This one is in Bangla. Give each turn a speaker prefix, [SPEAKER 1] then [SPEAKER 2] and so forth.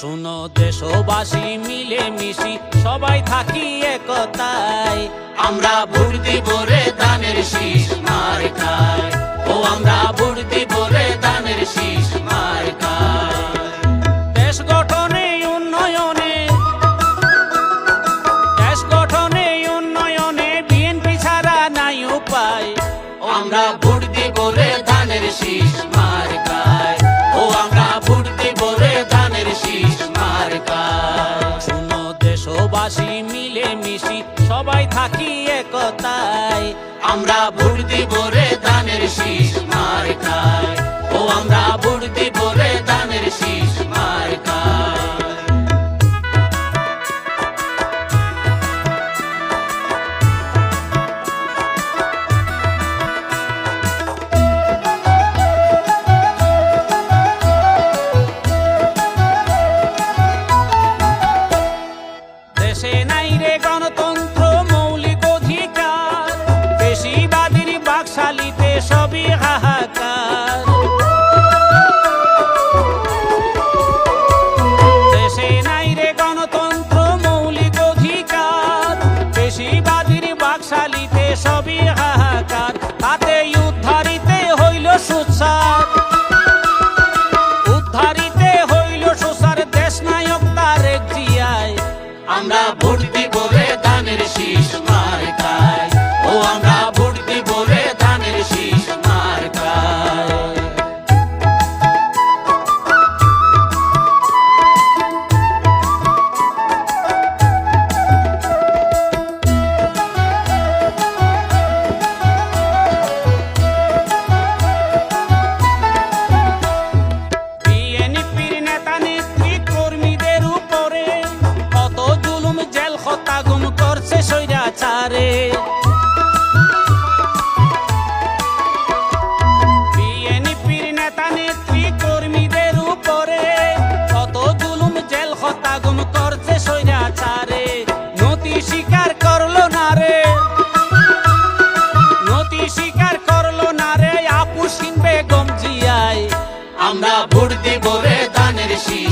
[SPEAKER 1] শুনো দেশবাসী মিলে মিশি সবাই থাকি একতায়।
[SPEAKER 2] আমরা ভোট দিব রে ধানের শীষ মার খায় ও আমরা ভোট দিব রে ধানের শীষ মার
[SPEAKER 1] গঠনে, উন্নয়নে, দেশ গঠনে, উন্নয়নে বিএনপি
[SPEAKER 2] আমরা ভোট দিব রে ধানের শীষ
[SPEAKER 1] দেশবাসী মিলে মিশি সবাই থাকি একতায়।
[SPEAKER 2] আমরা ভোট দিব রে দানের শীষ।
[SPEAKER 1] দেশে নাই রে গণতন্ত্র, মৌলিক অধিকার। বেশিবাদীর বাকশালিতে সবই হাহাকার। দেশে নাই রে মৌলিক অধিকার। বেশিবাদীর বাকশালিতে সবই হাহাকার।
[SPEAKER 2] আমরা ভোট
[SPEAKER 1] জেল করছে সৈরা ছাড়ে নতি শিকার করল না রে। নতি শিকার করল না রে। আপু বেগম গমজিয়ায়
[SPEAKER 2] আমরা ভোট দিব রে ধানের শীষ